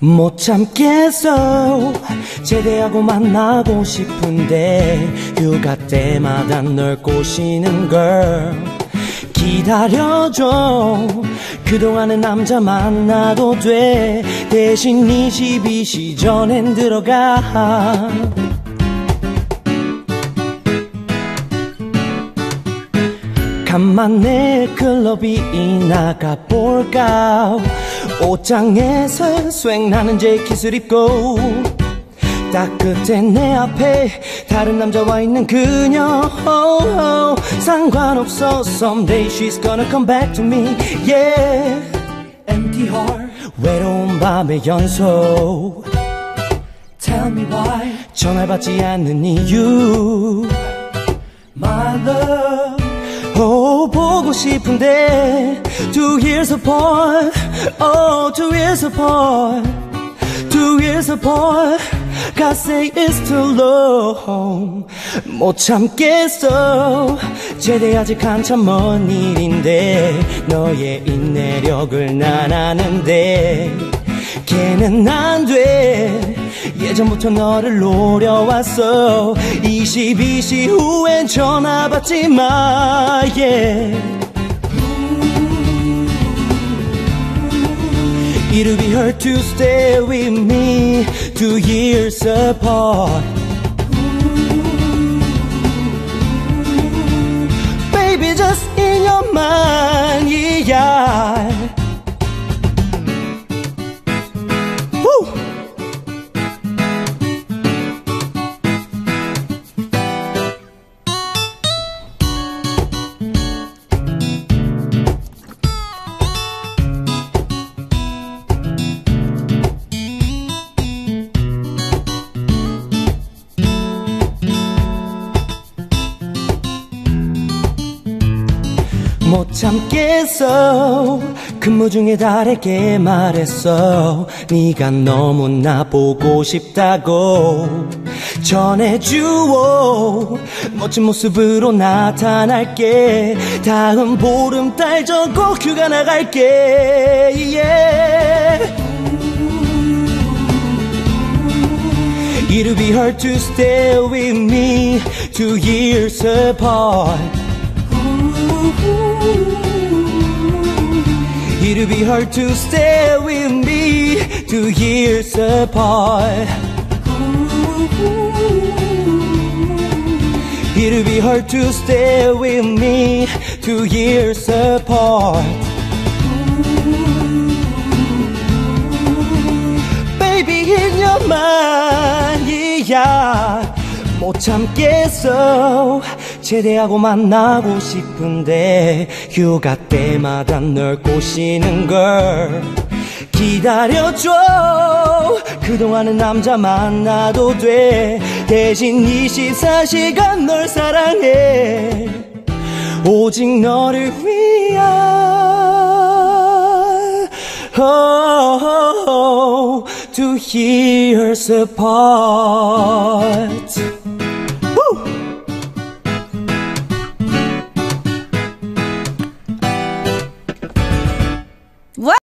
못 참겠어. 제대하고 만나고 싶은데 휴가 때마다 널 꼬시는 걸 기다려줘. 그동안은 남자 만나도 돼. 대신 22시 전엔 들어가. 간만에 클럽이 나가볼까 옷장에서 수행나는 재킷을 입고 딱 끝에 내 앞에 다른 남자와 있는 그녀 oh, oh. 상관없어 someday she's gonna come back to me yeah empty heart 외로운 밤의 연속 tell me why 전화를 받지 않는 이유 my love oh 보고 싶은데 two years apart oh two years apart two years apart God say it's too long 못 참겠어 제대 아직 한참 먼 일인데 너의 인내력을 난 아는데 걔는 안돼 예전부터 너를 노려왔어 22시 후엔 전화 받지 마 yeah. It'll be hard to stay with me two years apart. Baby, just in your mind, yeah. 못 참겠어. 근무 중에 달에게 말했어. 네가 너무나 보고 싶다고 전해주오 멋진 모습으로 나타날게. 다음 보름달 전고 휴가 나갈게. Yeah. It'll be hard to stay with me two years apart It'll be hard to stay with me two years apart. It'll be hard to stay with me two years apart. Baby, in your mind, yeah. 못 참겠어 제대하고 만나고 싶은데 휴가 때마다 널 꼬시는 걸 기다려줘 그동안은 남자 만나도 돼 대신 24시간 널 사랑해 오직 너를 위한 oh, oh, oh, two years apart